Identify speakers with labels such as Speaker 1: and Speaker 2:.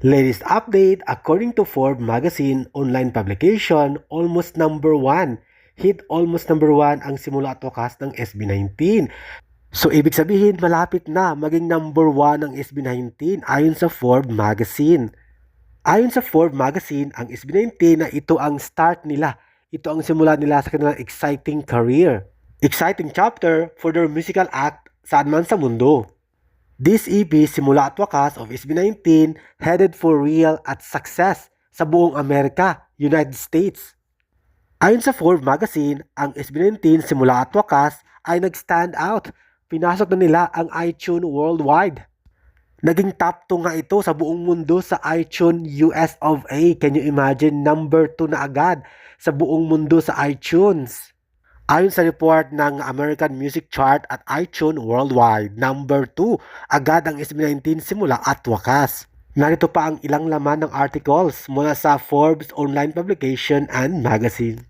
Speaker 1: Latest update, according to Forbes magazine online publication, almost number one. Hit almost number one ang simula at wakas ng SB19. So, ibig sabihin, malapit na maging number one ang SB19 ayon sa Forbes magazine. Ayon sa Forbes magazine, ang SB19 na ito ang start nila. Ito ang simula nila sa kanilang exciting career. Exciting chapter for their musical act saan man sa mundo. This EP simula at wakas of SB19 headed for real at success sa buong Amerika, United States. Ayon sa Forbes magazine, ang SB19 simula at wakas ay nag-stand out. Pinasok na nila ang iTunes worldwide. Naging top 2 nga ito sa buong mundo sa iTunes US of A. Can you imagine? Number 2 na agad sa buong mundo sa iTunes. Ayon sa report ng American Music Chart at iTunes Worldwide, number 2 agad ang SB19 simula at wakas. Narito pa ang ilang laman ng articles mula sa Forbes online publication and magazine.